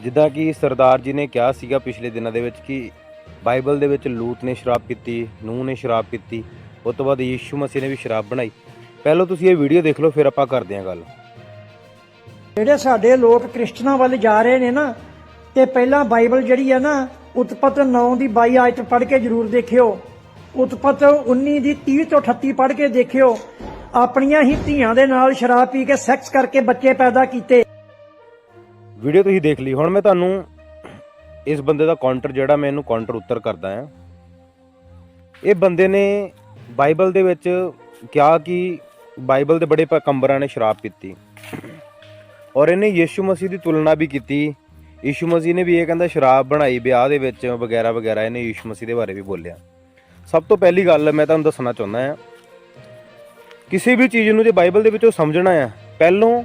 ਜਿੱਦਾਂ ਕਿ ਸਰਦਾਰ ਜੀ ਨੇ ਕਿਹਾ ਸੀਗਾ ਪਿਛਲੇ ਦਿਨਾਂ ਦੇ ਵਿੱਚ ਕਿ ਬਾਈਬਲ ਦੇ ਵਿੱਚ ਲੂਤ ਨੇ ਸ਼ਰਾਬ ਪੀਤੀ, ਨੂਹ ਨੇ ਸ਼ਰਾਬ ਪੀਤੀ ਉਸ ਤੋਂ ਬਾਅਦ ਯੀਸ਼ੂ ਮਸੀਹ ਨੇ ਵੀ ਸ਼ਰਾਬ ਬਣਾਈ। ਪਹਿਲਾਂ ਤੁਸੀਂ ਇਹ ਵੀਡੀਓ ਦੇਖ ਲਓ, ਫਿਰ ਆਪਾਂ ਕਰਦੇ ਹਾਂ ਗੱਲ। ਜਿਹੜੇ ਸਾਡੇ ਲੋਕ ਕ੍ਰਿਸਚਨਾਂ ਵੱਲ ਜਾ ਰਹੇ ਨੇ ਨਾ, ਤੇ ਪਹਿਲਾਂ ਬਾਈਬਲ ਜਿਹੜੀ ਹੈ ਨਾ, ਉਤਪਤ 9 ਦੀ 22 ਆਇਤ ਪੜ੍ਹ ਕੇ ਜਰੂਰ ਦੇਖਿਓ। ਉਤਪਤ 19 ਦੀ 30 ਤੋਂ 38 ਪੜ੍ਹ ਕੇ ਦੇਖਿਓ। ਆਪਣੀਆਂ ਹੀ ਧੀਆਂ ਦੇ ਨਾਲ ਸ਼ਰਾਬ ਪੀ ਕੇ ਸੈਕਸ ਕਰਕੇ ਬੱਚੇ ਪੈਦਾ ਕੀਤੇ। ਵੀਡੀਓ ਤੁਸੀਂ ਦੇਖ ਲਈ। ਹੁਣ ਮੈਂ ਤੁਹਾਨੂੰ ਇਸ ਬੰਦੇ ਦਾ ਕਾਊਂਟਰ ਜਿਹੜਾ ਮੈਂ ਇਹਨੂੰ ਕਾਊਂਟਰ ਉੱਤਰ ਕਰਦਾ ਹਾਂ। ਇਹ ਬੰਦੇ ਨੇ ਬਾਈਬਲ ਦੇ ਵਿੱਚ ਕਿਹਾ ਕਿ ਬਾਈਬਲ ਦੇ ਬੜੇ ਪੈਗੰਬਰਾਂ ਨੇ ਸ਼ਰਾਬ ਪੀਤੀ। ਔਰ ਇਹਨੇ ਯੀਸ਼ੂ ਮਸੀਹ ਦੀ ਤੁਲਨਾ ਵੀ ਕੀਤੀ। ਯੀਸ਼ੂ ਮਸੀਹ ਨੇ ਵੀ ਇਹ ਕਹਿੰਦਾ ਸ਼ਰਾਬ ਬਣਾਈ ਵਿਆਹ ਦੇ ਵਿੱਚ ਵਗੈਰਾ ਵਗੈਰਾ ਇਹਨੇ ਯੀਸ਼ੂ ਮਸੀਹ ਦੇ ਬਾਰੇ ਵੀ ਬੋਲਿਆ। ਸਭ ਤੋਂ ਪਹਿਲੀ ਗੱਲ ਮੈਂ ਤੁਹਾਨੂੰ ਦੱਸਣਾ ਚਾਹੁੰਦਾ ਹਾਂ। ਕਿਸੇ ਵੀ ਚੀਜ਼ ਨੂੰ ਜੇ ਬਾਈਬਲ ਦੇ ਵਿੱਚੋਂ ਸਮਝਣਾ ਆ ਪਹਿਲੋਂ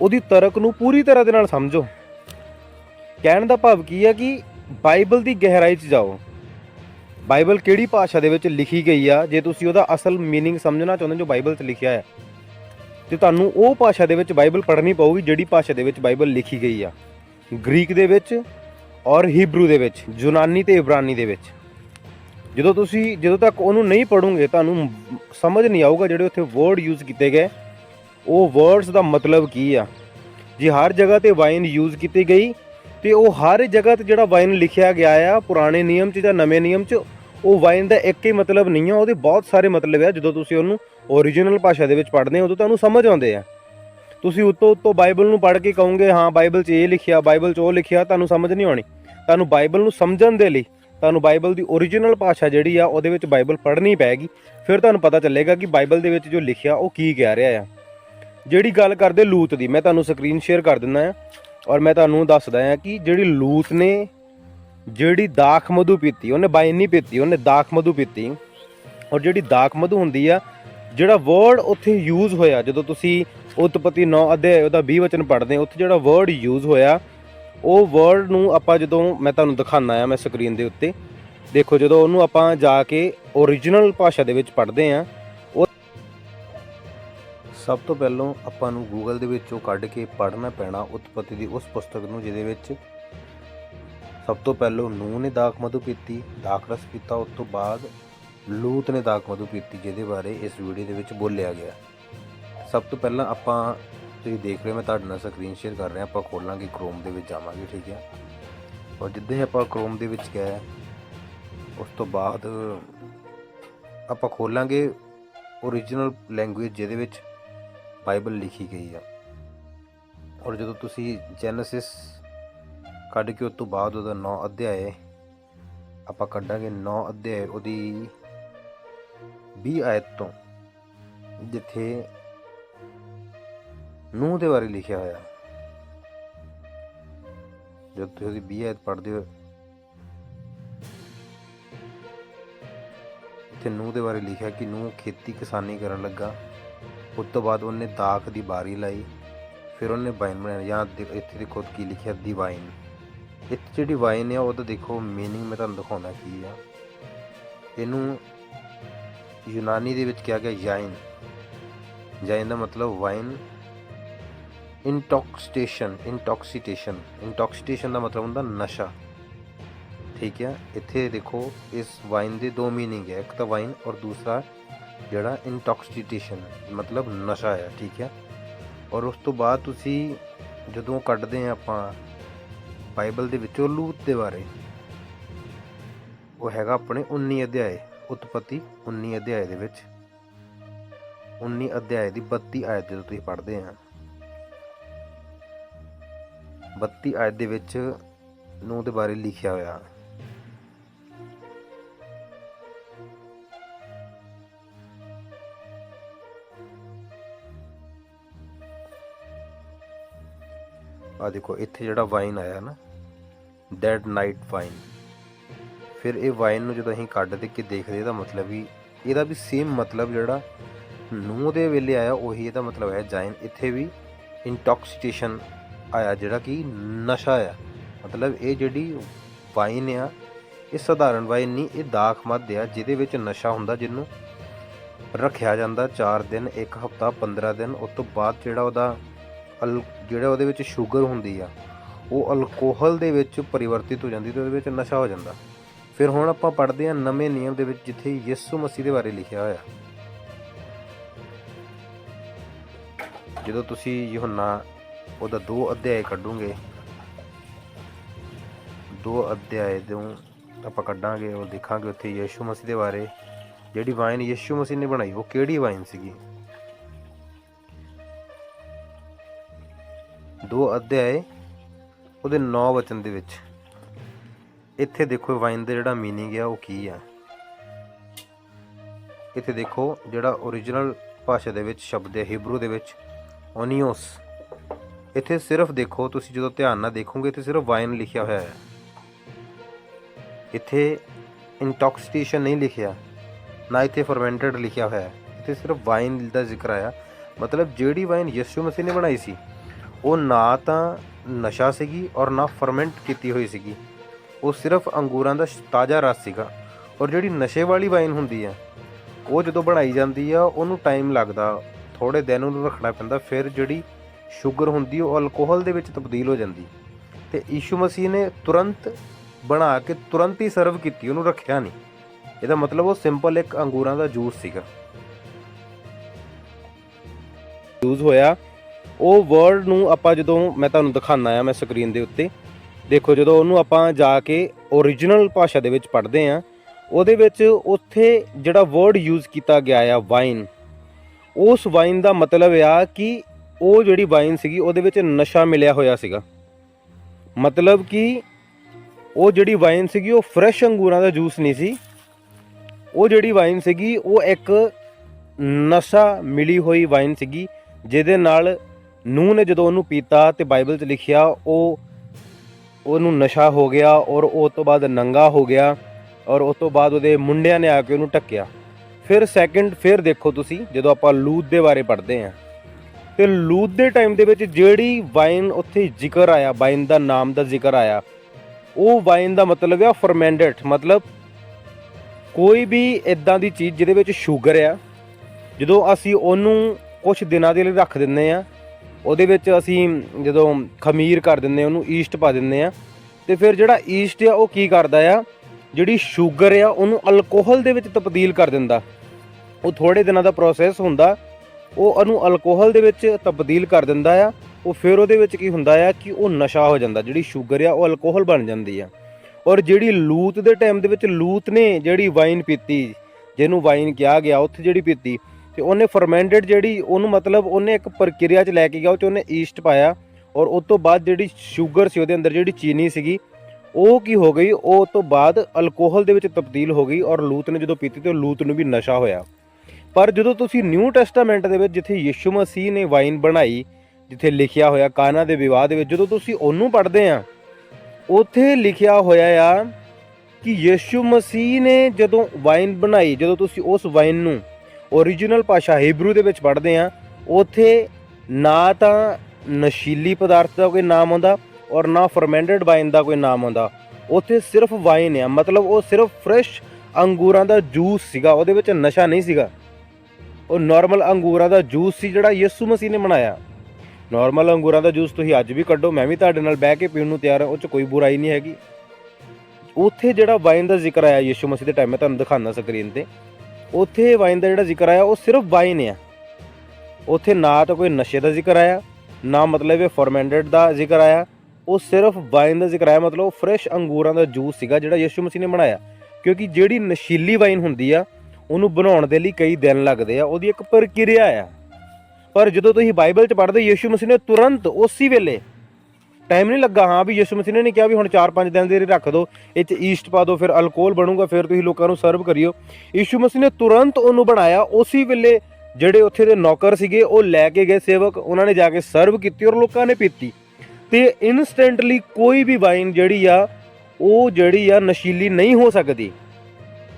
ਉਹਦੀ ਤਰਕ ਨੂੰ ਪੂਰੀ ਤਰ੍ਹਾਂ ਦੇ ਨਾਲ ਸਮਝੋ ਕਹਿਣ ਦਾ ਭਾਵ ਕੀ ਹੈ ਕਿ ਬਾਈਬਲ ਦੀ ਗਹਿਰਾਈ 'ਚ ਜਾਓ ਬਾਈਬਲ ਕਿਹੜੀ ਭਾਸ਼ਾ ਦੇ ਵਿੱਚ ਲਿਖੀ ਗਈ ਆ ਜੇ ਤੁਸੀਂ ਉਹਦਾ ਅਸਲ मीनिंग ਸਮਝਣਾ ਚਾਹੁੰਦੇ ਜੋ ਬਾਈਬਲ 'ਚ ਲਿਖਿਆ ਹੈ ਤੇ ਤੁਹਾਨੂੰ ਉਹ ਭਾਸ਼ਾ ਦੇ ਵਿੱਚ ਬਾਈਬਲ ਪੜ੍ਹਨੀ ਪਊਗੀ ਜਿਹੜੀ ਭਾਸ਼ਾ ਦੇ ਵਿੱਚ ਬਾਈਬਲ ਲਿਖੀ ਗਈ ਆ ਗ੍ਰੀਕ ਦੇ ਵਿੱਚ ਔਰ ਹੀਬਰੂ ਦੇ ਵਿੱਚ ਯੂਨਾਨੀ ਤੇ ਇਬਰਾਨੀ ਦੇ ਵਿੱਚ ਜਦੋਂ ਤੁਸੀਂ ਜਦੋਂ ਤੱਕ ਉਹਨੂੰ ਨਹੀਂ ਪੜੋਗੇ ਤੁਹਾਨੂੰ ਸਮਝ ਨਹੀਂ ਆਊਗਾ ਜਿਹੜੇ ਉੱਥੇ ਵਰਡ ਯੂਜ਼ ਕੀਤੇ ਗਏ ਉਹ ਵਰਡਸ ਦਾ ਮਤਲਬ ਕੀ ਆ? ਜੇ, ਹਰ ਜਗ੍ਹਾ ਤੇ ਵਾਈਨ ਯੂਜ਼ ਕੀਤੀ ਗਈ ਤੇ ਉਹ ਹਰ ਜਗ੍ਹਾ ਤੇ ਜਿਹੜਾ ਵਾਈਨ ਲਿਖਿਆ ਗਿਆ ਆ, ਪੁਰਾਣੇ ਨਿਯਮ 'ਚ ਜਾਂ ਨਵੇਂ ਨਿਯਮ 'ਚ, ਉਹ ਵਾਈਨ ਦਾ ਇੱਕ ਹੀ ਮਤਲਬ ਨਹੀਂ ਆ, ਉਹਦੇ ਬਹੁਤ ਸਾਰੇ ਮਤਲਬ ਆ, ਜਦੋਂ ਤੁਸੀਂ ਉਹਨੂੰ ਓਰੀਜਨਲ ਭਾਸ਼ਾ ਦੇ ਵਿੱਚ ਪੜ੍ਹਦੇ ਹੋ, ਉਦੋਂ ਤੁਹਾਨੂੰ ਸਮਝ ਆਉਂਦੇ ਆ। ਤੁਸੀਂ ਉੱਤੋਂ ਉੱਤੋਂ ਬਾਈਬਲ ਨੂੰ ਪੜ੍ਹ ਕੇ ਕਹੋਗੇ, ਹਾਂ, ਬਾਈਬਲ 'ਚ ਇਹ ਲਿਖਿਆ, ਬਾਈਬਲ 'ਚ ਉਹ ਲਿਖਿਆ, ਤੁਹਾਨੂੰ ਸਮਝ ਨਹੀਂ ਆਉਣੀ। ਤੁਹਾਨੂੰ ਬਾਈਬਲ ਨੂੰ ਸਮਝਣ ਦੇ ਲਈ, ਤੁਹਾਨੂੰ ਬਾਈਬਲ ਦੀ ਓਰੀਜਨਲ ਭਾਸ਼ਾ ਜਿਹੜੀ ਆ, ਉਹਦੇ ਵਿੱਚ ਬਾਈਬਲ ਪੜ੍ਹਨੀ ਪੈਗੀ, ਫਿਰ ਤੁਹਾਨੂੰ ਪਤਾ ਚੱਲੇਗਾ ਕਿ ਬਾਈਬਲ ਦੇ ਵਿੱਚ ਜੋ ਲਿਖਿਆ, ਉਹ ਕੀ ਕਹਿ ਰਿਹਾ ਆ। ਜਿਹੜੀ ਗੱਲ ਕਰਦੇ ਲੂਤ ਦੀ, ਮੈਂ ਤੁਹਾਨੂੰ ਸਕਰੀਨ ਸ਼ੇਅਰ ਕਰ ਦਿੰਦਾ ਹਾਂ ਔਰ ਮੈਂ ਤੁਹਾਨੂੰ ਦੱਸਦਾ ਹਾਂ ਕਿ ਜਿਹੜੀ ਲੂਤ ਨੇ ਜਿਹੜੀ ਦਾਖ ਮਧੂ ਪੀਤੀ, ਉਹਨੇ ਵਾਈਨ ਨਹੀਂ ਪੀਤੀ, ਉਹਨੇ ਦਾਖ ਮਧੂ ਪੀਤੀ। ਔਰ ਜਿਹੜੀ ਦਾਖ ਮਧੂ ਹੁੰਦੀ ਆ, ਜਿਹੜਾ ਵਰਡ ਉੱਥੇ ਯੂਜ਼ ਹੋਇਆ, ਜਦੋਂ ਤੁਸੀਂ ਉਤਪਤੀ 9 ਅਧਿਆਇ ਉਹਦਾ 20 ਵਚਨ ਪੜ੍ਹਦੇ ਉੱਥੇ ਜਿਹੜਾ ਵਰਡ ਯੂਜ਼ ਹੋਇਆ, ਉਹ ਵਰਡ ਨੂੰ ਆਪਾਂ ਜਦੋਂ ਮੈਂ ਤੁਹਾਨੂੰ ਦਿਖਾਣਾ ਆ ਮੈਂ ਸਕਰੀਨ ਦੇ ਉੱਤੇ, ਦੇਖੋ ਜਦੋਂ ਉਹਨੂੰ ਆਪਾਂ ਜਾ ਕੇ ਓਰੀਜਨਲ ਭਾਸ਼ਾ ਦੇ ਵਿੱਚ ਪੜ੍ਹਦੇ ਆ ਸਭ ਤੋਂ ਪਹਿਲਾਂ ਆਪਾਂ ਨੂੰ ਗੂਗਲ ਦੇ ਵਿੱਚੋਂ ਕੱਢ ਕੇ ਪੜ੍ਹਨਾ ਪੈਣਾ ਉਤਪਤੀ ਦੀ ਉਸ ਪੁਸਤਕ ਨੂੰ, ਜਿਹਦੇ ਵਿੱਚ ਸਭ ਤੋਂ ਪਹਿਲਾਂ ਨੂਹ ਨੇ ਦਾਖ ਮਧੂ ਪੀਤੀ, ਦਾਖ ਰਸ ਪੀਤਾ, ਉਸ ਤੋਂ ਬਾਅਦ ਲੂਤ ਨੇ ਦਾਖ ਮਧੂ ਪੀਤੀ, ਜਿਹਦੇ ਬਾਰੇ ਇਸ ਵੀਡੀਓ ਦੇ ਵਿੱਚ ਬੋਲਿਆ ਗਿਆ। ਸਭ ਤੋਂ ਪਹਿਲਾਂ ਆਪਾਂ, ਤੁਸੀਂ ਦੇਖ ਰਹੇ ਹੋ, ਮੈਂ ਤੁਹਾਡੇ ਨਾਲ ਸਕਰੀਨ ਸ਼ੇਅਰ ਕਰ ਰਿਹਾ, ਆਪਾਂ ਖੋਲਾਂਗੇ ਕ੍ਰੋਮ ਦੇ ਵਿੱਚ ਜਾਵਾਂਗੇ, ਠੀਕ ਹੈ? ਔਰ ਜਿੱਦਾਂ ਹੀ ਆਪਾਂ ਕ੍ਰੋਮ ਦੇ ਵਿੱਚ ਗਏ, ਉਸ ਤੋਂ ਬਾਅਦ ਆਪਾਂ ਖੋਲਾਂਗੇ ਓਰੀਜਨਲ ਲੈਂਗੁਏਜ ਜਿਹਦੇ ਵਿੱਚ ਬਾਈਬਲ ਲਿਖੀ ਗਈ ਆ। ਔਰ ਜਦੋਂ ਤੁਸੀਂ ਜੈਨਸਿਸ ਕੱਢ ਕੇ ਉਸ ਤੋਂ ਬਾਅਦ ਉਹਦਾ 9 ਅਧਿਆਏ, ਆਪਾਂ ਕੱਢਾਂਗੇ 9 ਅਧਿਆਏ ਉਹਦੀ 20 ਆਇਤ ਤੋਂ, ਜਿੱਥੇ ਨੂਹ ਦੇ ਬਾਰੇ ਲਿਖਿਆ ਹੋਇਆ। ਜਦ ਤੁਸੀਂ ਉਹਦੀ 20 ਆਇਤ ਪੜ੍ਹਦੇ ਹੋ ਇੱਥੇ ਨੂਹ ਦੇ ਬਾਰੇ ਲਿਖਿਆ ਕਿ ਨੂਹ ਖੇਤੀ ਕਿਸਾਨੀ ਕਰਨ ਲੱਗਾ। ਉਸ ਤੋਂ ਬਾਅਦ ਉਹਨੇ ਦਾਕ ਦੀ ਬਾਰੀ ਲਾਈ, ਫਿਰ ਉਹਨੇ ਵਾਈਨ ਬਣਾਇਆ ਜਾਂ ਇੱਥੇ ਦੇਖੋ ਕੀ ਲਿਖਿਆ, ਦੀ ਵਾਈਨ ਇੱਥੇ ਜਿਹੜੀ ਵਾਈਨ ਹੈ ਉਹਦਾ ਦੇਖੋ ਮੀਨਿੰਗ ਮੈਂ ਤੁਹਾਨੂੰ ਦਿਖਾਉਣਾ ਕੀ ਆ। ਇਹਨੂੰ ਯੂਨਾਨੀ ਦੇ ਵਿੱਚ ਕਿਹਾ ਗਿਆ ਯਾਈਨ। ਯਾਈਨ ਦਾ ਮਤਲਬ ਵਾਈਨ ਇੰਟੌਕਸੀਟੇਸ਼ਨ ਇੰਟੌਕਸੀਟੇਸ਼ਨ ਇੰਟੌਕਸੀਟੇਸ਼ਨ ਦਾ ਮਤਲਬ ਹੁੰਦਾ ਨਸ਼ਾ। ਠੀਕ ਹੈ ਇੱਥੇ ਦੇਖੋ, ਇਸ ਵਾਈਨ ਦੇ ਦੋ ਮੀਨਿੰਗ ਹੈ ਇੱਕ ਤਾਂ ਵਾਈਨ ਔਰ ਦੂਸਰਾ ਜਿਹੜਾ ਇੰਟੌਕਸੀਟੇਸ਼ਨ ਮਤਲਬ ਨਸ਼ਾ ਹੈ, ਠੀਕ ਹੈ? ਔਰ ਉਸ ਤੋਂ ਬਾਅਦ ਤੁਸੀਂ ਜਦੋਂ ਕੱਢਦੇ ਆ ਆਪਾਂ ਬਾਈਬਲ ਦੇ ਵਿੱਚੋਂ ਲੂਤ ਦੇ ਬਾਰੇ, ਉਹ ਹੈਗਾ ਆਪਣੇ 19 ਅਧਿਆਏ, ਉਤਪਤੀ 19 ਅਧਿਆਏ ਦੇ ਵਿੱਚ। 19 ਅਧਿਆਏ ਦੀ 32 ਆਇਤ ਜਦੋਂ ਤੁਸੀਂ ਪੜ੍ਹਦੇ ਆ 32 ਆਇਤ ਦੇ ਵਿੱਚ ਨੂੰ ਦੇ ਬਾਰੇ ਲਿਖਿਆ ਹੋਇਆ। ਆ ਦੇਖੋ, ਇੱਥੇ ਜਿਹੜਾ ਵਾਈਨ ਆਇਆ ਨਾ ਡੈਡ ਨਾਈਟ ਵਾਈਨ ਫਿਰ ਇਹ ਵਾਈਨ ਨੂੰ ਜਦੋਂ ਅਸੀਂ ਕੱਢ ਦੇ ਕੇ ਦੇਖਦੇ, ਇਹਦਾ ਮਤਲਬ ਵੀ, ਇਹਦਾ ਵੀ ਸੇਮ ਮਤਲਬ ਜਿਹੜਾ ਨੂੰ ਦੇ ਵੇਲੇ ਆਇਆ, ਉਹੀ ਇਹਦਾ ਮਤਲਬ ਹੈ ਜਾਇਨ ਇੱਥੇ ਵੀ ਇੰਟੌਕਸੀਟੇਸ਼ਨ ਆਇਆ, ਜਿਹੜਾ ਕਿ ਨਸ਼ਾ ਆ। ਮਤਲਬ ਇਹ ਜਿਹੜੀ ਵਾਈਨ ਆ, ਇਹ ਸਧਾਰਨ ਵਾਈਨ ਨਹੀਂ, ਇਹ ਦਾਖ ਮੱਧ ਆ, ਜਿਹਦੇ ਵਿੱਚ ਨਸ਼ਾ ਹੁੰਦਾ, ਜਿਹਨੂੰ ਰੱਖਿਆ ਜਾਂਦਾ 4 ਦਿਨ 1 ਹਫਤਾ 15 ਦਿਨ, ਉਸ ਤੋਂ ਬਾਅਦ ਜਿਹੜਾ ਉਹਦਾ ਅਲ ਜਿਹੜਾ ਉਹਦੇ ਵਿੱਚ ਸ਼ੂਗਰ ਹੁੰਦੀ ਆ, ਉਹ ਅਲਕੋਹਲ ਦੇ ਵਿੱਚ ਪਰਿਵਰਤਿਤ ਹੋ ਜਾਂਦੀ ਤੇ ਉਹਦੇ ਵਿੱਚ ਨਸ਼ਾ ਹੋ ਜਾਂਦਾ। ਫਿਰ ਹੁਣ ਆਪਾਂ ਪੜ੍ਹਦੇ ਹਾਂ ਨਵੇਂ ਨਿਯਮ ਦੇ ਵਿੱਚ ਜਿੱਥੇ ਯਿਸੂ ਮਸੀਹ ਦੇ ਬਾਰੇ ਲਿਖਿਆ ਹੋਇਆ। ਜਦੋਂ ਤੁਸੀਂ ਯੋਹੰਨਾ ਉਹਦਾ ਦੋ ਅਧਿਆਏ ਕੱਢੋਗੇ, ਦੋ ਅਧਿਆਏ ਤੋਂ ਆਪਾਂ ਕੱਢਾਂਗੇ, ਉਹ ਦੇਖਾਂਗੇ ਉੱਥੇ ਯਿਸੂ ਮਸੀਹ ਦੇ ਬਾਰੇ। ਜਿਹੜੀ ਵਾਈਨ ਯਿਸੂ ਮਸੀਹ ਨੇ ਬਣਾਈ, ਉਹ ਕਿਹੜੀ ਵਾਈਨ ਸੀਗੀ? ਦੋ ਅਧਿਆਏ ਉਹਦੇ 9 ਵਚਨ ਦੇ ਵਿੱਚ ਇੱਥੇ ਦੇਖੋ ਵਾਈਨ ਦਾ ਜਿਹੜਾ मीनिंग ਆ ਉਹ ਕੀ ਆ ਇੱਥੇ ਦੇਖੋ ਜਿਹੜਾ origignal ਭਾਸ਼ਾ ਦੇ ਵਿੱਚ ਸ਼ਬਦ ਹੈ ਹਿਬਰੂ ਦੇ ਵਿੱਚ ਓਨੀਓਸ ਇੱਥੇ ਸਿਰਫ ਦੇਖੋ ਤੁਸੀਂ ਜਦੋਂ ਧਿਆਨ ਨਾਲ ਦੇਖੋਗੇ ਤੇ ਸਿਰਫ ਵਾਈਨ ਲਿਖਿਆ ਹੋਇਆ ਹੈ ਇੱਥੇ ਇੰਟੌਕਸੀਕੇਸ਼ਨ ਨਹੀਂ ਲਿਖਿਆ ਨਾ ਇੱਥੇ ਫਰਮੈਂਟਡ ਲਿਖਿਆ ਹੋਇਆ ਹੈ ਇੱਥੇ ਸਿਰਫ ਵਾਈਨ ਦਾ ਜ਼ਿਕਰ ਆਇਆ ਮਤਲਬ ਜਿਹੜੀ ਵਾਈਨ ਯਿਸੂ ਮਸੀਹ ਨੇ ਬਣਾਈ ਸੀ ਉਹ ਨਾ ਤਾਂ ਨਸ਼ਾ ਸੀਗੀ ਔਰ ਨਾ ਫਰਮੈਂਟ ਕੀਤੀ ਹੋਈ ਸੀਗੀ। ਉਹ ਸਿਰਫ ਅੰਗੂਰਾਂ ਦਾ ਤਾਜ਼ਾ ਰਸ ਸੀਗਾ ਔਰ ਜਿਹੜੀ ਨਸ਼ੇ ਵਾਲੀ ਵਾਈਨ ਹੁੰਦੀ ਹੈ, ਉਹ ਜਦੋਂ ਬਣਾਈ ਜਾਂਦੀ ਆ, ਉਹਨੂੰ ਟਾਈਮ ਲੱਗਦਾ ਥੋੜੇ ਦਿਨ ਉਹਨੂੰ ਰੱਖਣਾ ਪੈਂਦਾ, ਫਿਰ ਜਿਹੜੀ ਸ਼ੂਗਰ ਹੁੰਦੀ ਉਹ ਅਲਕੋਹਲ ਦੇ ਵਿੱਚ ਤਬਦੀਲ ਹੋ ਜਾਂਦੀ। ਤੇ ਯੀਸ਼ੂ ਮਸੀਹ ਨੇ ਤੁਰੰਤ ਬਣਾ ਕੇ ਤੁਰੰਤ ਹੀ ਸਰਵ ਕੀਤੀ, ਉਹਨੂੰ ਰੱਖਿਆ ਨਹੀਂ। ਇਹਦਾ ਮਤਲਬ ਉਹ ਸਿੰਪਲ ਇੱਕ ਅੰਗੂਰਾਂ ਦਾ ਜੂਸ ਸੀਗਾ। ਯੂਜ਼ ਹੋਇਆ ਉਹ ਵਰਡ ਨੂੰ ਆਪਾਂ ਜਦੋਂ ਮੈਂ ਤੁਹਾਨੂੰ ਦਿਖਾਣਾ ਆ, ਮੈਂ ਸਕਰੀਨ ਦੇ ਉੱਤੇ, ਦੇਖੋ ਜਦੋਂ ਉਹਨੂੰ ਆਪਾਂ ਜਾ ਕੇ origignal ਭਾਸ਼ਾ ਦੇ ਵਿੱਚ ਪੜ੍ਹਦੇ ਆ, ਉਹਦੇ ਵਿੱਚ ਉੱਥੇ ਜਿਹੜਾ ਵਰਡ ਯੂਜ਼ ਕੀਤਾ ਗਿਆ ਆ ਵਾਈਨ ਉਸ ਵਾਈਨ ਦਾ ਮਤਲਬ ਆ ਕਿ ਉਹ ਜਿਹੜੀ ਵਾਈਨ ਸੀਗੀ, ਉਹਦੇ ਵਿੱਚ ਨਸ਼ਾ ਮਿਲਿਆ ਹੋਇਆ ਸੀਗਾ। ਮਤਲਬ ਕਿ ਉਹ ਜਿਹੜੀ ਵਾਈਨ ਸੀਗੀ, ਉਹ ਫਰੈਸ਼ ਅੰਗੂਰਾਂ ਦਾ ਜੂਸ ਨਹੀਂ ਸੀ। ਉਹ ਜਿਹੜੀ ਵਾਈਨ ਸੀਗੀ, ਉਹ ਇੱਕ ਨਸ਼ਾ ਮਿਲੀ ਹੋਈ ਵਾਈਨ ਸੀਗੀ, ਜਿਹਦੇ ਨਾਲ ਨੂਹ ਨੇ ਜਦੋਂ ਉਹਨੂੰ ਪੀਤਾ ਤੇ ਬਾਈਬਲ 'ਚ ਲਿਖਿਆ, ਉਹ ਉਹਨੂੰ ਨਸ਼ਾ ਹੋ ਗਿਆ ਔਰ ਉਹ ਤੋਂ ਬਾਅਦ ਨੰਗਾ ਹੋ ਗਿਆ ਔਰ ਉਸ ਤੋਂ ਬਾਅਦ ਉਹਦੇ ਮੁੰਡਿਆਂ ਨੇ ਆ ਕੇ ਉਹਨੂੰ ਟੱਕਿਆ। ਫਿਰ ਸੈਕਿੰਡ ਫਿਰ ਦੇਖੋ ਤੁਸੀਂ, ਜਦੋਂ ਆਪਾਂ ਲੂਤ ਦੇ ਬਾਰੇ ਪੜ੍ਹਦੇ ਆਂ ਤੇ ਲੂਤ ਦੇ ਟਾਈਮ ਦੇ ਵਿੱਚ ਜਿਹੜੀ ਵਾਈਨ ਉੱਥੇ ਜ਼ਿਕਰ ਆਇਆ, ਵਾਈਨ ਦਾ ਨਾਮ ਦਾ ਜ਼ਿਕਰ ਆਇਆ, ਉਹ ਵਾਈਨ ਦਾ ਮਤਲਬ ਆ ਫਰਮੈਂਟਡ ਮਤਲਬ ਕੋਈ ਵੀ ਇਦਾਂ ਦੀ ਚੀਜ਼ ਜਿਹਦੇ ਵਿੱਚ ਸ਼ੂਗਰ ਆ, ਜਦੋਂ ਅਸੀਂ ਉਹਨੂੰ ਕੁਝ ਦਿਨਾਂ ਦੇ ਲਈ ਰੱਖ ਦਿੰਨੇ ਆ ਉਹਦੇ ਵਿੱਚ ਅਸੀਂ ਜਦੋਂ ਖਮੀਰ ਕਰ ਦਿੰਨੇ ਉਹਨੂੰ ਈਸਟ ਪਾ ਦਿੰਨੇ ਆ ਤੇ ਫਿਰ ਜਿਹੜਾ ਈਸਟ ਆ, ਉਹ ਕੀ ਕਰਦਾ ਆ? ਜਿਹੜੀ ਸ਼ੂਗਰ ਆ, ਉਹਨੂੰ ਅਲਕੋਹਲ ਦੇ ਵਿੱਚ ਤਬਦੀਲ ਕਰ ਦਿੰਦਾ। ਉਹ ਥੋੜੇ ਦਿਨਾਂ ਦਾ ਪ੍ਰੋਸੈਸ ਹੁੰਦਾ। ਉਹ ਉਹਨੂੰ ਅਲਕੋਹਲ ਦੇ ਵਿੱਚ ਤਬਦੀਲ ਕਰ ਦਿੰਦਾ ਆ। ਉਹ ਫਿਰ ਉਹਦੇ ਵਿੱਚ ਕੀ ਹੁੰਦਾ ਆ ਕਿ ਉਹ ਨਸ਼ਾ ਹੋ ਜਾਂਦਾ। ਜਿਹੜੀ ਸ਼ੂਗਰ ਆ, ਉਹ ਅਲਕੋਹਲ ਬਣ ਜਾਂਦੀ ਆ। ਔਰ ਜਿਹੜੀ ਲੂਤ ਦੇ ਟਾਈਮ ਦੇ ਵਿੱਚ ਲੂਤ ਨੇ ਜਿਹੜੀ ਵਾਈਨ ਪੀਤੀ, ਜਿਹਨੂੰ ਵਾਈਨ ਕਿਹਾ ਗਿਆ, ਉੱਥੇ ਜਿਹੜੀ ਪੀਤੀ ਤੇ ਉਹਨੇ ਫਰਮੈਂਟਡ ਜਿਹੜੀ ਉਹਨੂੰ ਮਤਲਬ ਉਹਨੇ ਇੱਕ ਪ੍ਰਕਿਰਿਆ 'ਚ ਲੈ ਕੇ ਗਿਆ, ਉਹ 'ਚ ਉਹਨੇ ਈਸਟ ਪਾਇਆ ਔਰ ਉਸ ਤੋਂ ਬਾਅਦ ਜਿਹੜੀ ਸ਼ੂਗਰ ਸੀ ਉਹਦੇ ਅੰਦਰ ਜਿਹੜੀ ਚੀਨੀ ਸੀਗੀ, ਉਹ ਕੀ ਹੋ ਗਈ? ਉਹ ਤੋਂ ਬਾਅਦ ਅਲਕੋਹਲ ਦੇ ਵਿੱਚ ਤਬਦੀਲ ਹੋ ਗਈ ਔਰ ਲੂਤ ਨੇ ਜਦੋਂ ਪੀਤੀ ਤੇ ਉਹ ਲੂਤ ਨੂੰ ਵੀ ਨਸ਼ਾ ਹੋਇਆ। ਪਰ ਜਦੋਂ ਤੁਸੀਂ ਨਿਊ ਟੈਸਟਾਮੈਂਟ ਦੇ ਵਿੱਚ ਜਿੱਥੇ ਯਿਸੂ ਮਸੀਹ ਨੇ ਵਾਈਨ ਬਣਾਈ, ਜਿੱਥੇ ਲਿਖਿਆ ਹੋਇਆ ਕਾਨਾ ਦੇ ਵਿਵਾਹ ਦੇ ਵਿੱਚ, ਜਦੋਂ ਤੁਸੀਂ ਉਹਨੂੰ ਪੜ੍ਹਦੇ ਆ, ਉੱਥੇ ਲਿਖਿਆ ਹੋਇਆ ਆ ਕਿ ਯਿਸੂ ਮਸੀਹ ਨੇ ਜਦੋਂ ਵਾਈਨ ਬਣਾਈ, ਜਦੋਂ ਤੁਸੀਂ ਉਸ ਵਾਈਨ ਨੂੰ origignal ਭਾਸ਼ਾ ਹੀਬਰੂ ਦੇ ਵਿੱਚ ਪੜ੍ਹਦੇ ਆ ਉੱਥੇ ਨਾ ਤਾਂ ਨਸ਼ੀਲੀ ਪਦਾਰਥ ਦਾ ਕੋਈ ਨਾਮ ਆਉਂਦਾ ਔਰ ਨਾ ਫਰਮੈਂਟਡ ਵਾਈਨ ਦਾ ਕੋਈ ਨਾਮ ਆਉਂਦਾ। ਉੱਥੇ ਸਿਰਫ ਵਾਈਨ ਆ, ਮਤਲਬ ਉਹ ਸਿਰਫ ਫਰੈਸ਼ ਅੰਗੂਰਾਂ ਦਾ ਜੂਸ ਸੀਗਾ, ਉਹਦੇ ਵਿੱਚ ਨਸ਼ਾ ਨਹੀਂ ਸੀਗਾ। ਉਹ ਨਾਰਮਲ ਅੰਗੂਰਾਂ ਦਾ ਜੂਸ ਸੀ ਜਿਹੜਾ ਯਿਸੂ ਮਸੀਹ ਨੇ ਬਣਾਇਆ। ਨਾਰਮਲ ਅੰਗੂਰਾਂ ਦਾ ਜੂਸ ਤੁਸੀਂ ਅੱਜ ਵੀ ਕੱਢੋ, ਮੈਂ ਵੀ ਤੁਹਾਡੇ ਨਾਲ ਬਹਿ ਕੇ ਪੀਣ ਨੂੰ ਤਿਆਰ ਹਾਂ, ਉਹ 'ਚ ਕੋਈ ਬੁਰਾਈ ਨਹੀਂ ਹੈਗੀ। ਉੱਥੇ ਜਿਹੜਾ ਵਾਈਨ ਦਾ ਜ਼ਿਕਰ ਆਇਆ ਯਿਸੂ ਮਸੀਹ ਦੇ ਟਾਈਮ ਮੈਂ ਤੁਹਾਨੂੰ ਦਿਖਾਉਣਾ ਸਕਰੀਨ ਤੇ। ਉੱਥੇ ਵਾਈਨ ਦਾ ਜਿਹੜਾ ਜ਼ਿਕਰ ਆਇਆ, ਉਹ ਸਿਰਫ ਵਾਈਨ ਆ। ਉੱਥੇ ਨਾ ਤਾਂ ਕੋਈ ਨਸ਼ੇ ਦਾ ਜ਼ਿਕਰ ਆਇਆ, ਨਾ ਮਤਲਬ ਇਹ ਫਰਮੈਂਟਡ ਦਾ ਜ਼ਿਕਰ ਆਇਆ, ਉਹ ਸਿਰਫ ਵਾਈਨ ਦਾ ਜ਼ਿਕਰ ਆਇਆ, ਮਤਲਬ ਉਹ ਫਰੈਸ਼ ਅੰਗੂਰਾਂ ਦਾ ਜੂਸ ਸੀਗਾ ਜਿਹੜਾ ਯਿਸੂ ਮਸੀਹ ਨੇ ਬਣਾਇਆ। ਕਿਉਂਕਿ ਜਿਹੜੀ ਨਸ਼ੀਲੀ ਵਾਈਨ ਹੁੰਦੀ ਆ, ਉਹਨੂੰ ਬਣਾਉਣ ਦੇ ਲਈ ਕਈ ਦਿਨ ਲੱਗਦੇ ਆ, ਉਹਦੀ ਇੱਕ ਪ੍ਰਕਿਰਿਆ ਆ। ਪਰ ਜਦੋਂ ਤੁਸੀਂ ਬਾਈਬਲ 'ਚ ਪੜ੍ਹਦੇ, ਯਿਸੂ ਮਸੀਹ ਨੇ ਤੁਰੰਤ ਉਸੇ ਵੇਲੇ ਟਾਈਮ ਨਹੀਂ ਲੱਗਾ, ਹਾਂ ਵੀ ਯਿਸੂ ਮਸੀਹ ਨੇ ਨਹੀਂ ਕਿਹਾ ਵੀ ਹੁਣ 4-5 ਦਿਨ ਦੇ ਲਈ ਰੱਖ ਦਿਓ ਇਹ 'ਚ ਈਸਟ ਪਾ ਦਿਓ ਫਿਰ ਅਲਕੋਹਲ ਬਣੂਗਾ, ਫਿਰ ਤੁਸੀਂ ਲੋਕਾਂ ਨੂੰ ਸਰਵ ਕਰਿਓ। ਯਿਸੂ ਮਸੀਹ ਨੇ ਤੁਰੰਤ ਉਹਨੂੰ ਬਣਾਇਆ, ਉਸੇ ਵੇਲੇ ਜਿਹੜੇ ਉੱਥੇ ਦੇ ਨੌਕਰ ਸੀਗੇ, ਉਹ ਲੈ ਕੇ ਗਏ ਸੇਵਕ, ਉਹਨਾਂ ਨੇ ਜਾ ਕੇ ਸਰਵ ਕੀਤੀ ਔਰ ਲੋਕਾਂ ਨੇ ਪੀਤੀ। ਤੇ ਇਨਸਟੈਂਟਲੀ ਕੋਈ ਵੀ ਵਾਈਨ ਜਿਹੜੀ ਆ, ਉਹ ਜਿਹੜੀ ਆ ਨਸ਼ੀਲੀ ਨਹੀਂ ਹੋ ਸਕਦੀ।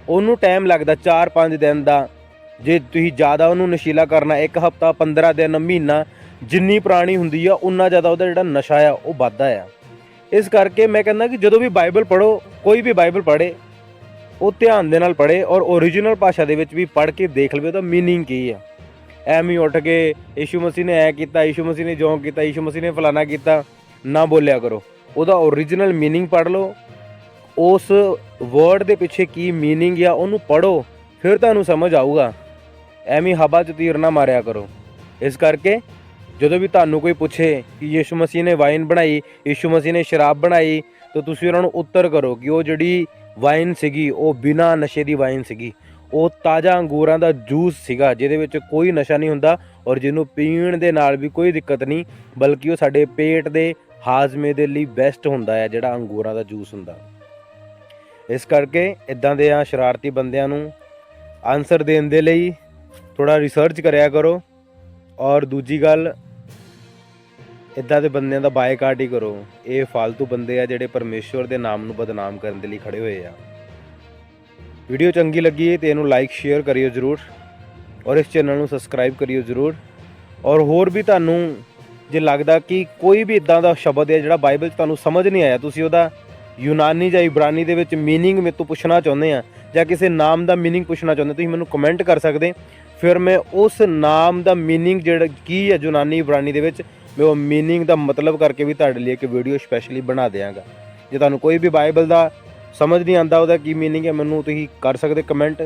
ਉਹਨੂੰ ਟਾਈਮ ਲੱਗਦਾ 4-5 ਦਿਨ ਦਾ। ਜੇ ਤੁਸੀਂ ਜ਼ਿਆਦਾ ਉਹਨੂੰ ਨਸ਼ੀਲਾ ਕਰਨਾ, ਇੱਕ ਹਫਤਾ 15 ਦਿਨ, ਮਹੀਨਾ ਜਿੰਨੀ ਪੁਰਾਣੀ ਹੁੰਦੀ ਆ ਉਨਾ ਜ਼ਿਆਦਾ ਉਹਦਾ ਜਿਹੜਾ ਨਸ਼ਾ ਆ ਉਹ ਵੱਧਦਾ ਆ ਇਸ ਕਰਕੇ ਮੈਂ ਕਹਿੰਦਾ ਕਿ ਜਦੋਂ ਵੀ ਬਾਈਬਲ ਪੜੋ ਕੋਈ ਵੀ ਬਾਈਬਲ ਪੜੇ ਉਹ ਧਿਆਨ ਦੇ ਨਾਲ ਪੜੇ ਔਰ origignal ਭਾਸ਼ਾ ਦੇ ਵਿੱਚ ਵੀ ਪੜ੍ਹ ਕੇ ਦੇਖ ਲਵੇ ਉਹਦਾ मीनिंग ਕੀ ਆ ਐਵੇਂ ਹੀ ਉੱਠ ਕੇ ਯੀਸ਼ੂ ਮਸੀਹ ਨੇ ਐ ਕੀਤਾ ਯੀਸ਼ੂ ਮਸੀਹ ਨੇ ਜੋ ਕੀਤਾ ਯੀਸ਼ੂ ਮਸੀਹ ਨੇ ਫਲਾਣਾ ਕੀਤਾ ਨਾ ਬੋਲਿਆ ਕਰੋ ਉਹਦਾ ਓਰੀਜਨਲ मीनिंग ਪੜ੍ਹ ਲਓ ਉਸ ਵਰਡ ਦੇ ਪਿੱਛੇ ਕੀ मीनिंग ਆ ਉਹਨੂੰ ਪੜੋ ਫਿਰ ਤੁਹਾਨੂੰ ਸਮਝ ਆਊਗਾ ਐਵੇਂ ਹਵਾ 'ਚ ਤੀਰ ਨਾ ਮਾਰਿਆ ਕਰੋ ਇਸ ਕਰਕੇ ਜਦੋਂ ਵੀ ਤੁਹਾਨੂੰ ਕੋਈ ਪੁੱਛੇ ਕਿ ਯੀਸ਼ੂ ਮਸੀਹ ਨੇ ਵਾਈਨ ਬਣਾਈ, ਯੀਸ਼ੂ ਮਸੀਹ ਨੇ ਸ਼ਰਾਬ ਬਣਾਈ, ਤਾਂ ਤੁਸੀਂ ਉਹਨਾਂ ਨੂੰ ਉੱਤਰ ਕਰੋ ਕਿ ਉਹ ਜਿਹੜੀ ਵਾਈਨ ਸੀਗੀ, ਉਹ ਬਿਨਾਂ ਨਸ਼ੇ ਦੀ ਵਾਈਨ ਸੀਗੀ। ਉਹ ਤਾਜ਼ਾ ਅੰਗੂਰਾਂ ਦਾ ਜੂਸ ਸੀਗਾ, ਜਿਹਦੇ ਵਿੱਚ ਕੋਈ ਨਸ਼ਾ ਨਹੀਂ ਹੁੰਦਾ ਔਰ ਜਿਹਨੂੰ ਪੀਣ ਦੇ ਨਾਲ ਵੀ ਕੋਈ ਦਿੱਕਤ ਨਹੀਂ, ਬਲਕਿ ਉਹ ਸਾਡੇ ਪੇਟ ਦੇ ਹਾਜ਼ਮੇ ਦੇ ਲਈ ਬੈਸਟ ਹੁੰਦਾ ਹੈ, ਜਿਹੜਾ ਅੰਗੂਰਾਂ ਦਾ ਜੂਸ ਹੁੰਦਾ। ਇਸ ਕਰਕੇ ਇਦਾਂ ਦੇ ਆ ਸ਼ਰਾਰਤੀ ਬੰਦਿਆਂ ਨੂੰ ਆਨਸਰ ਦੇਣ ਦੇ ਲਈ ਥੋੜਾ ਰਿਸਰਚ ਕਰਿਆ ਕਰੋ। ਔਰ ਦੂਜੀ ਗੱਲ ਇਦਾਂ ਦੇ ਬੰਦਿਆਂ ਦਾ ਬਾਈਕਾਟ ਹੀ ਕਰੋ। ਇਹ ਫਾਲਤੂ ਬੰਦੇ ਆ ਜਿਹੜੇ ਪਰਮੇਸ਼ਵਰ ਦੇ ਨਾਮ ਨੂੰ ਬਦਨਾਮ ਕਰਨ ਦੇ ਲਈ ਖੜੇ ਹੋਏ ਆ। ਵੀਡੀਓ ਚੰਗੀ ਲੱਗੀ ਤੇ ਇਹਨੂੰ ਲਾਈਕ ਸ਼ੇਅਰ ਕਰਿਓ ਜ਼ਰੂਰ ਔਰ ਇਸ ਚੈਨਲ ਨੂੰ ਸਬਸਕ੍ਰਾਈਬ ਕਰਿਓ ਜ਼ਰੂਰ ਔਰ ਹੋਰ ਵੀ ਤੁਹਾਨੂੰ ਜੇ ਲੱਗਦਾ ਕਿ ਕੋਈ ਵੀ ਇਦਾਂ ਦਾ ਸ਼ਬਦ ਹੈ ਜਿਹੜਾ ਬਾਈਬਲ 'ਚ ਤੁਹਾਨੂੰ ਸਮਝ ਨਹੀਂ ਆਇਆ, ਤੁਸੀਂ ਉਹਦਾ ਯੂਨਾਨੀ ਜਾਂ ਇਬਰਾਨੀ ਦੇ ਵਿੱਚ मीनिंग ਮੇਰੇ ਤੋਂ ਪੁੱਛਣਾ ਚਾਹੁੰਦੇ ਆ ਜਾਂ ਕਿਸੇ ਨਾਮ ਦਾ मीनिंग ਪੁੱਛਣਾ ਚਾਹੁੰਦੇ, ਤੁਸੀਂ ਮੈਨੂੰ ਕਮੈਂਟ ਕਰ ਸਕਦੇ। ਫਿਰ ਮੈਂ ਉਸ ਨਾਮ ਦਾ मीनिंग ਜਿਹੜਾ ਕੀ ਹੈ ਯੂਨਾਨੀ, ਇਬਰਾਨੀ ਦੇ ਵਿੱਚ ਮੈਂ ਉਹ मीनिंग ਦਾ ਮਤਲਬ ਕਰਕੇ ਵੀ ਤੁਹਾਡੇ ਲਈ ਇੱਕ ਵੀਡੀਓ ਸਪੈਸ਼ਲੀ ਬਣਾ ਦਿਆਂਗਾ ਜੇ ਤੁਹਾਨੂੰ ਕੋਈ ਵੀ ਬਾਈਬਲ ਦਾ ਸਮਝ ਨਹੀਂ ਆਂਦਾ ਉਹਦਾ ਕੀ मीनिंग ਹੈ ਮੈਨੂੰ ਤੁਸੀਂ ਕਰ ਸਕਦੇ ਕਮੈਂਟ